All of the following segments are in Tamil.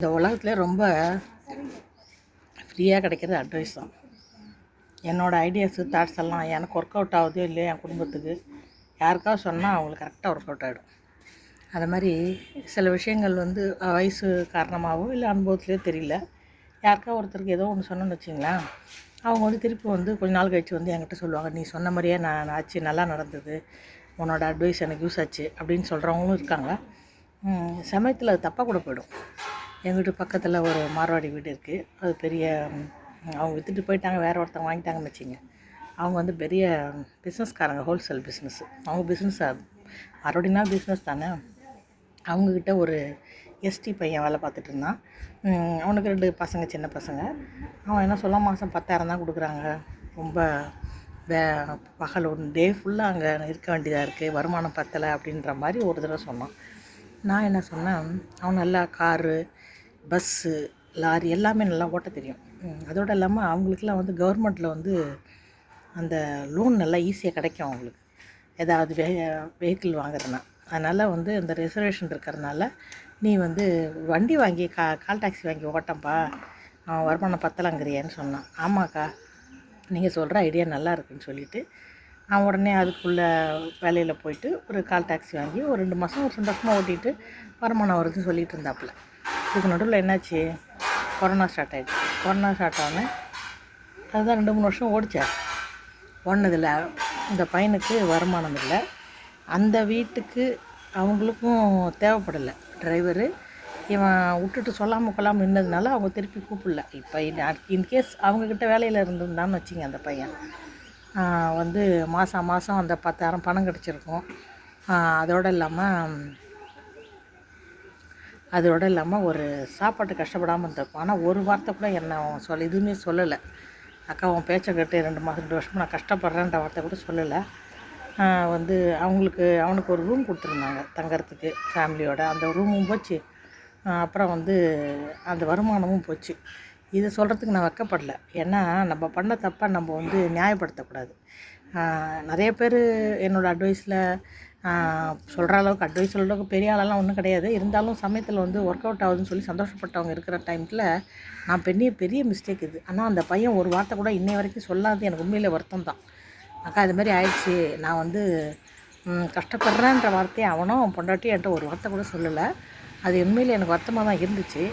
இந்த உலகத்துல ரொம்ப ஃப்ரீயாக கிடைக்கிறது அட்வைஸ் தான். என்னோடய ஐடியாஸு தாட்ஸ் எல்லாம் எனக்கு ஒர்க் அவுட் ஆகுதோ இல்லையோ என் குடும்பத்துக்கு யாருக்காவது சொன்னால் அவங்களுக்கு கரெக்டாக ஒர்க் அவுட் ஆகிடும் அது மாதிரி சில விஷயங்கள் வந்து வயசு காரணமாகவோ இல்லை அனுபவத்துலேயோ தெரியல. யாருக்கா ஒருத்தருக்கு ஏதோ ஒன்று சொன்னோன்னு வச்சிங்களேன் அவங்க வந்து திருப்பி வந்து கொஞ்ச நாள் கழிச்சு வந்து என்கிட்ட சொல்லுவாங்க நீ சொன்ன மாதிரியே நான் ஆச்சு நல்லா நடந்தது உன்னோட அட்வைஸ் எனக்கு யூஸ் ஆச்சு அப்படின்னு சொல்கிறவங்களும் இருக்காங்க. சமயத்தில் அது தப்பாக கூட போயிடும். எங்கள் வீட்டு பக்கத்தில் ஒரு மார்வாடி வீடு இருக்குது அது பெரிய அவங்க விற்றுட்டு போயிட்டாங்க வேறு ஒருத்தவங்க வாங்கிட்டாங்கன்னு வச்சுங்க. அவங்க வந்து பெரிய பிஸ்னஸ்காரங்க ஹோல்சேல் பிஸ்னஸ் அவங்க பிஸ்னஸ் மறுபடினா பிஸ்னஸ் தானே அவங்கக்கிட்ட ஒரு எஸ்டி பையன் வேலை பார்த்துட்டு இருந்தான். அவனுக்கு ரெண்டு பசங்க சின்ன பசங்க. அவன் என்ன சொல்ல மாதம் பத்தாயிரம் தான் கொடுக்குறாங்க. ரொம்ப வே பகல் ஒன் டே ஃபுல்லாக அங்கே இருக்க வேண்டியதாக இருக்குது வருமானம் பத்தலை அப்படின்ற மாதிரி ஒரு தடவை சொன்னான். நான் என்ன சொன்னேன்? அவன் நல்லா காரு பஸ்ஸு லாரி எல்லாமே நல்லா ஓட்ட தெரியும். அதோடு இல்லாமல் அவங்களுக்குலாம் வந்து கவர்மெண்ட்டில் வந்து அந்த லோன் நல்லா ஈஸியாக கிடைக்கும் அவங்களுக்கு. ஏதாவது வெ வெஹிக்கிள் வாங்குறதுனா அதனால் வந்து இந்த ரிசர்வேஷன் இருக்கிறதுனால நீ வந்து வண்டி வாங்கி கா கால் டாக்ஸி வாங்கி ஓட்டம்பா. அவன் வருமானம் பத்தலாங்கிறியான்னு சொன்னான். ஆமாக்கா நீங்கள் சொல்கிற ஐடியா நல்லா இருக்குன்னு சொல்லிவிட்டு நான் உடனே அதுக்குள்ளே வேலையில் போயிட்டு ஒரு கால் டாக்ஸி வாங்கி ஒரு ரெண்டு மாதம் ஒரு சந்தோஷமாக ஓட்டிட்டு வருமானம் வருதுன்னு சொல்லிட்டு இருந்தாப்புல. இதுக்கு நடுவில் என்னாச்சு? கொரோனா ஸ்டார்ட் ஆகிடுச்சு கொரோனா ஸ்டார்ட் ஆனே அதுதான் ரெண்டு மூணு வருஷம் ஓடிச்சார். ஓடினதில் இந்த பையனுக்கு வருமானம் இல்லை. அந்த வீட்டுக்கு அவங்களுக்கும் தேவைப்படலை. டிரைவரு இவன் விட்டுட்டு சொல்லாமல் கொள்ளாமல் நின்னதுனால அவங்க திருப்பி கூப்பிடல. இப்போ இன்கேஸ் அவங்கக்கிட்ட வேலையில் இருந்திருந்தான்னு வச்சுங்க அந்த பையன். வந்து மாதம் மாதம் அந்த பத்தாயிரம் பணம் கிடச்சிருக்கும் அதோடு இல்லாமல் அதோடு இல்லாமல் ஒரு சாப்பாட்டு கஷ்டப்படாமல் இருந்திருக்கும். ஆனால் ஒரு வார்த்தை கூட என்ன அவன் சொல்ல எதுவுமே சொல்லலை. அக்கா உன் பேச்சை கேட்டு ரெண்டு மாதம் ரெண்டு வருஷமாக நான் கஷ்டப்படுறேன்ற வார்த்தை கூட சொல்லலை. வந்து அவங்களுக்கு அவனுக்கு ஒரு ரூம் கொடுத்துருந்தாங்க தங்கறதுக்கு ஃபேமிலியோட அந்த ரூமும் போச்சு. அப்புறம் வந்து அந்த வருமானமும் போச்சு. இதை சொல்கிறதுக்கு நான் வெக்கப்படல. ஏன்னா நம்ம பண்ண தப்பை நம்ம வந்து நியாயப்படுத்தக்கூடாது. நிறைய பேர் என்னோடய அட்வைஸில் சொல்கிற அளவுக்கு அட்வைஸ் சொல்கிற அளவுக்கு பெரிய ஆளெல்லாம் ஒன்றும் கிடையாது. இருந்தாலும் சமயத்தில் வந்து ஒர்க் அவுட் ஆகுதுன்னு சொல்லி சந்தோஷப்பட்டவங்க இருக்கிற டைமில் நான் பெரிய பெரிய மிஸ்டேக் இது. ஆனால் அந்த பையன் ஒரு வார்த்தை கூட இன்னை வரைக்கும் சொல்லாது. எனக்கு உண்மையில் வருத்தம் தான். அக்கா இது மாதிரி ஆயிடுச்சு. நான் வந்து கஷ்டப்படுறேன்ற வார்த்தையை அவனும் பொண்டாட்டி என்கிட்ட ஒரு வார்த்தை கூட சொல்லலை. அது உண்மையில் எனக்கு வருத்தமாக தான் இருந்துச்சு.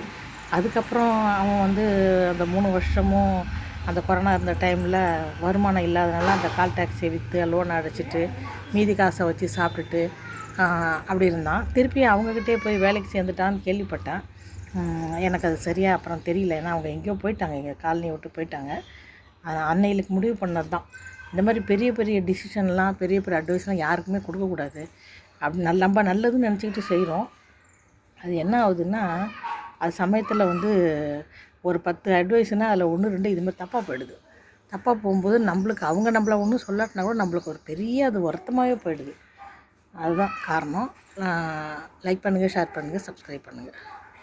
அதுக்கப்புறம் அவன் வந்து அந்த மூணு வருஷமும் அந்த கொரோனா இருந்த டைமில் வருமானம் இல்லாதனால அந்த கால் டாக்ஸியை விற்று லோன் அடைச்சிட்டு மீதி காசை வச்சு சாப்பிட்டுட்டு அப்படி இருந்தான். திருப்பி அவங்கக்கிட்டே போய் வேலைக்கு சேர்ந்துட்டான்னு கேள்விப்பட்டேன். எனக்கு அது சரியாக அப்புறம் தெரியல. ஏன்னா அவங்க எங்கேயோ போயிட்டாங்க. எங்கள் காலனி விட்டு போயிட்டாங்க. அஹ் அன்னைகளுக்கு முடிவு பண்ணது தான். இந்த மாதிரி பெரிய பெரிய டிசிஷன்லாம் பெரிய பெரிய அட்வைஸ்லாம் யாருக்குமே கொடுக்கக்கூடாது. அப்படி நல்ல நம்ம நல்லதுன்னு நினச்சிக்கிட்டு செய்கிறோம் அது என்ன ஆகுதுன்னா அது சமயத்தில் வந்து ஒரு பத்து அட்வைஸ்னால் அதில் ஒன்று ரெண்டு இது மாதிரி தப்பாக போயிடுது. தப்பாக போகும்போது நம்மளுக்கு அவங்க நம்மள ஒன்றும் சொல்லாட்டினா கூட நம்மளுக்கு ஒரு பெரிய அது வருத்தமாகவே போயிடுது. அதுதான் காரணம். லைக் பண்ணுங்கள் ஷேர் பண்ணுங்கள் சப்ஸ்கிரைப் பண்ணுங்கள்